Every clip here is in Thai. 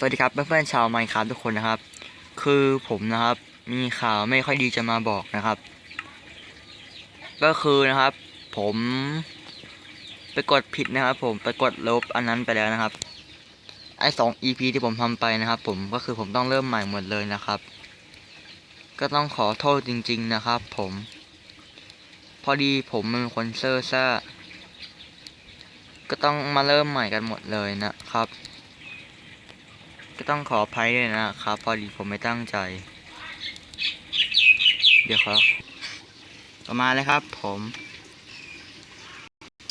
สวัสดีครับเพื่อนๆชาวไมค์ครับทุกคนนะครับ คือผมนะครับ มีข่าวไม่ค่อยดีจะมาบอกนะครับ ก็คือนะครับ ผมไปกดผิดนะครับ ผมไปกดลบอันนั้นไปแล้วนะครับ ไอสอง EP ที่ผมทำไปนะครับ ผมก็คือผมต้องเริ่มใหม่หมดเลยนะครับ ก็ต้องขอโทษจริง ๆนะครับ ผม พอดีผมเป็นคนเซ่อซ่าก็ต้องมาเริ่มใหม่กันหมดเลยนะครับ ก็ต้องขออภัยด้วยนะครับ พอดีผมไม่ตั้งใจ เดี๋ยวครับต่อมาเลยครับ ผม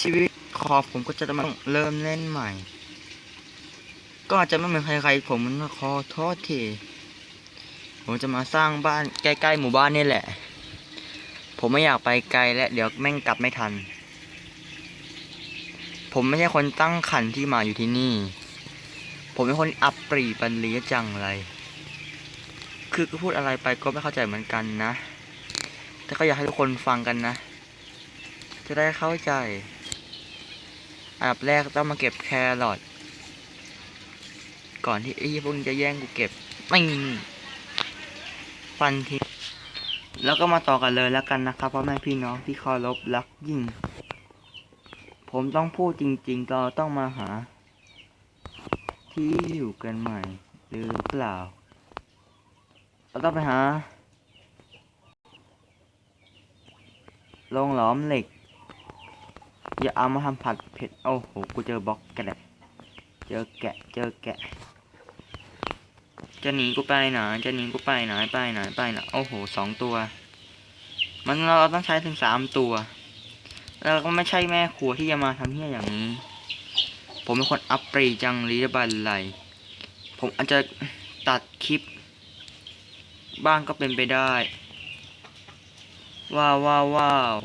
ชีวิตคอผมก็จะต้องเริ่มเล่นใหม่ ก็อาจจะไม่เหมือนใครๆผมขอโทษทีผมจะมาสร้างบ้านใกล้ๆหมู่บ้านนี่แหละ ผมไม่อยากไปไกลและเดี๋ยวแม่งกลับไม่ทัน ผมไม่ใช่คนตั้งขันที่มาอยู่ที่นี่ ผมเป็นคนอับปรีปันเลียจังไรคือก็พูดอะไรไปก็ไม่เข้าใจเหมือนกันนะ แต่ก็อยากให้ทุกคนฟังกันนะ จะได้เข้าใจ อันดับแรกต้องมาเก็บแครอทก่อนที่ไอ้พวกนี้จะแย่งกูเก็บไม่ฟันทีแล้วก็มาต่อกันเลยแล้วกันนะครับพ่อแม่พี่น้องที่เคารพรักยิ่ง ผมต้องพูดจริงๆเราต้องมาหา ที่อยู่กันใหม่หรือเปล่า เราต้องไปหาโรงหลอมเหล็ก อย่าเอามาทำผัดเผ็ด โอ้โห กูเจอบล็อกแกะเจอแกะ เจอแกะ จะหนีกูไปไหนจะหนีกูไปไหนไปไหนไปไหนโอ้โหสองตัว มันเราต้องใช้ถึงสามตัว แล้วก็ไม่ใช่แม่ครัวที่จะมาทำเฮี้ยอย่างนี้ ผมเป็นคนอัปรีจังรีบันไลผมอาจจะตัดคลิป บ้างก็เป็นไปได้ ว้าวว้าวว้าว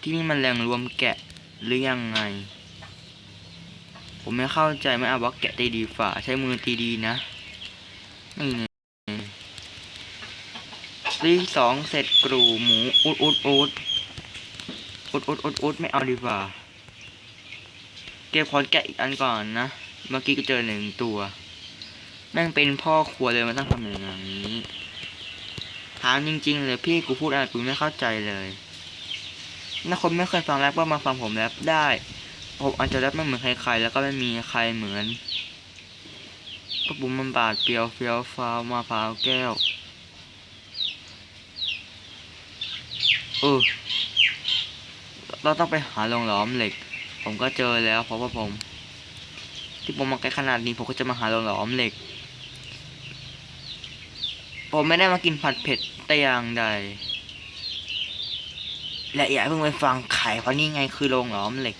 ที่นี่มันแหล่งรวมแกะหรือยังไง ผมไม่เข้าใจไม่เอาว่าแกะตีดีฝ่าใช้มือตีดีนะนี่ไงตีสองเสร็จกรูหมูอุดอุดอุดอุดอุดอุดอุดไม่เอาดีกว่า เก็บขอนแกะอีกอันก่อนนะ เมื่อกี้ก็เจอหนึ่งตัวแม่งเป็นพ่อครัวเลยมันต้องทำอย่างนี้ถามจริงๆเลยพี่กูพูดอะไรกูไม่เข้าใจเลยถ้าคนไม่เคยฟังแรปก็มาฟังผมแรปได้ผมอาจจะแรปไม่เหมือนใครๆแล้วก็ไม่มีใครเหมือนก็บุมมันบาดเปียวเฟียวฟ้าวมาพร้าวแก้วเออเราต้องไปหาโรงหลอมเหล็ก ผมก็เจอแล้วเพราะว่าผม ที่ผมมาไกลขนาดนี้ผมก็จะมาหาโรงหลอมเหล็ก ผมไม่ได้มากินผัดเผ็ดแต่อย่างใด และอย่าเพิ่งไปฟังไข่เพราะนี่ไงคือโรงหลอมเหล็ก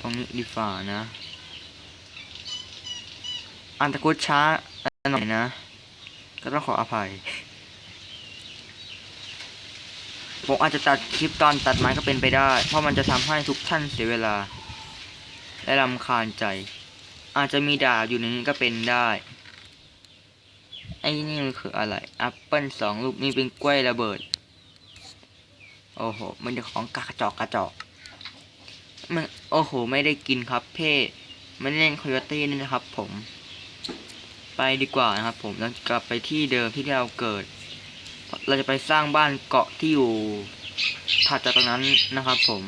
ตรงนี้ดีฝ่านะ อันตะกุดช้าหน่อยนะ ก็ต้องขออภัย ผมอาจจะตัดคลิปตอนตัดไม้ก็เป็นไปได้ เพราะมันจะทำให้ทุกท่านเสียเวลา และรำคาญใจ อาจจะมีดาบอยู่ในนี้ก็เป็นได้ ไอ้นี่มันคืออะไรแอปเปิลสองลูกนี่เป็นกล้วยระเบิด โอ้โห มันจะของกระจอกกระจอก มันโอ้โห ไม่ได้กินครับเพ่ไม่ได้เล่นคอยตี้นี่นะครับผม ไปดีกว่านะครับผมแล้วกลับไปที่เดิมที่เราเกิด เราจะไปสร้างบ้านเกาะที่อยู่ถัดจากตรงนั้นนะครับ ผม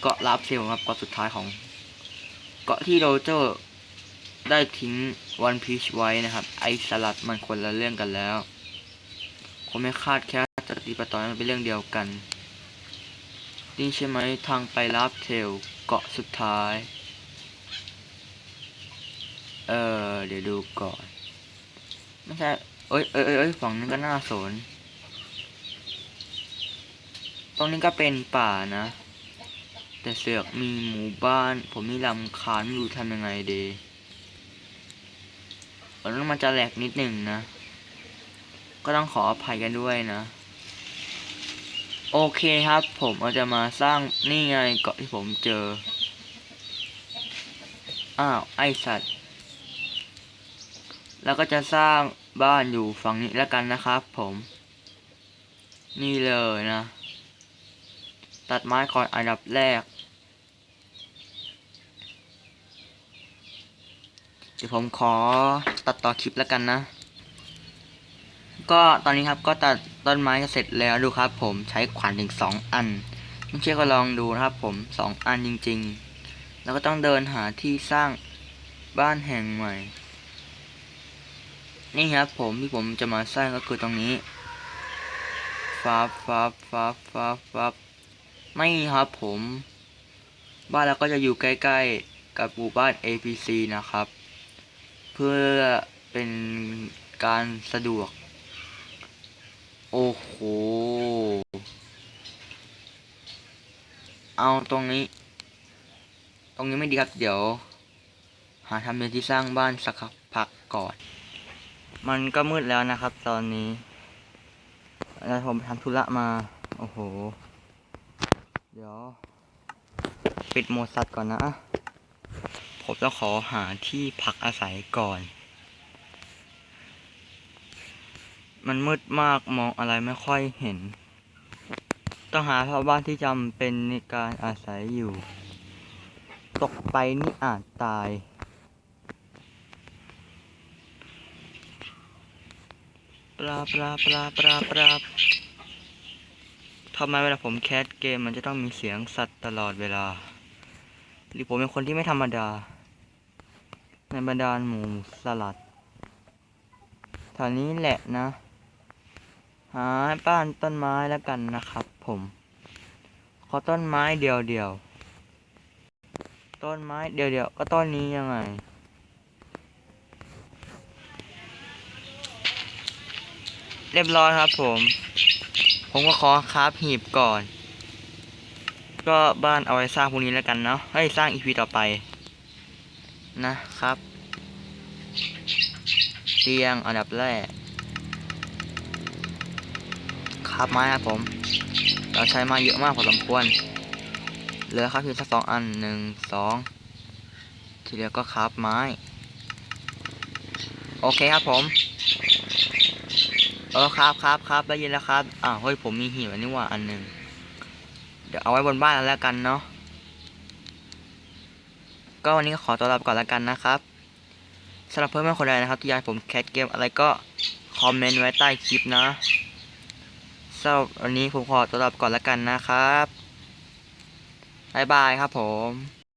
เกาะลาบเซลครับเกาะสุดท้ายของเกาะที่โรเจอร์ได้ทิ้งวันพีชไว้นะครับ ไอสลัดมันคนละเรื่องกันแล้วผมไม่คาดแค่จะตีปะตอนมันเป็นเรื่องเดียวกันนี่ใช่ไหมทางไปลาบเทลเกาะสุดท้าย เออเดี๋ยวดูก่อน ไม่ใช่ เอ้ยเอ้ยเอ้ยฝั่งนั้นก็น่าสน ตรงนี้ก็เป็นป่านะ แต่เสือกมีหมู่บ้าน ผมนี่ลำคาญไม่รู้ทำยังไงดีตอนนั้นมันจะแหลกนิดหนึ่งนะ ก็ต้องขออภัยกันด้วยนะ โอเคครับ ผมเราจะมาสร้างนี่ไงเกาะที่ผมเจอ อ้าว ไอสัตว์ แล้วก็จะสร้าง บ้านอยู่ฝั่งนี้แล้วกันนะครับ ผม นี่เลยนะ ตัดไม้ก่อนอันดับแรกเดี๋ยวผมขอตัดต่อคลิปแล้วกันนะ ก็ตอนนี้ครับก็ตัดต้นไม้จะเสร็จแล้วดูครับ ผมใช้ขวานถึงสองอันไม่เชื่อก็ลองดูนะครับ ผมสองอันจริง ๆ แล้วก็ต้องเดินหาที่สร้างบ้านแห่งใหม่ นี่ครับผมที่ผมจะมาสร้างก็คือตรงนี้ฟับฟับฟับฟับฟับไม่ครับผม บ้านเราก็จะอยู่ใกล้ๆ กับหมู่บ้าน APC นะครับ เพื่อเป็นการสะดวก โอ้โห เอาตรงนี้ ตรงนี้ไม่ดีครับ เดี๋ยว หาทำเป็นที่สร้างบ้านสักพักก่อน มันก็มืดแล้วนะครับ ตอนนี้ แล้วผมทำธุระมา โอ้โห เดี๋ยว ปิดโมดสัตว์ก่อนนะ ผมต้องขอหาที่พักอาศัยก่อน มันมืดมากมองอะไรไม่ค่อยเห็น ต้องหาชาวบ้านที่จำเป็นในการอาศัยอยู่ ตกไปนี่อาจตาย ปลาปลาปลาปลาปลาทำไมเวลาผมแคสเกมมันจะต้องมีเสียงสัตว์ตลอดเวลา หรือผมเป็นคนที่ไม่ธรรมดา ในบรรดาหมูสลัดแถวนี้แหละนะ หาบ้านต้นไม้แล้วกันนะครับ ผม ขอต้นไม้เดียวเดียว ต้นไม้เดียวเดียวก็ต้นนี้ยังไง เรียบร้อยครับผม ผมก็ขอคราฟหีบก่อน ก็บ้านเอาไว้สร้างพวกนี้แล้วกันเนาะให้สร้างอีพีต่อไป นะครับ เตียงอันดับแรกครับไม้ครับผม เราใช้มาเยอะมากพอสมควร เหลือครับเพียงสักสองอันหนึ่งสองทีเหลือก็ครับไม้ โอเคครับผม เออครับครับครับได้ยินแล้วครับอ้าเฮ้ยผมมีหีบอันนี้ว่าอันหนึ่งเดี๋ยวเอาไว้บนบ้านแล้วกันเนาะก็วันนี้ก็ขอตัวลาไปก่อนแล้วกันนะครับสำหรับเพื่อนๆคนใดนะครับที่อยากผมแคสเกมอะไรก็คอมเมนต์ไว้ใต้คลิปนะสำหรับวันนี้ผมขอตัวลาไปก่อนแล้วกันนะครับบ๊ายบายครับผม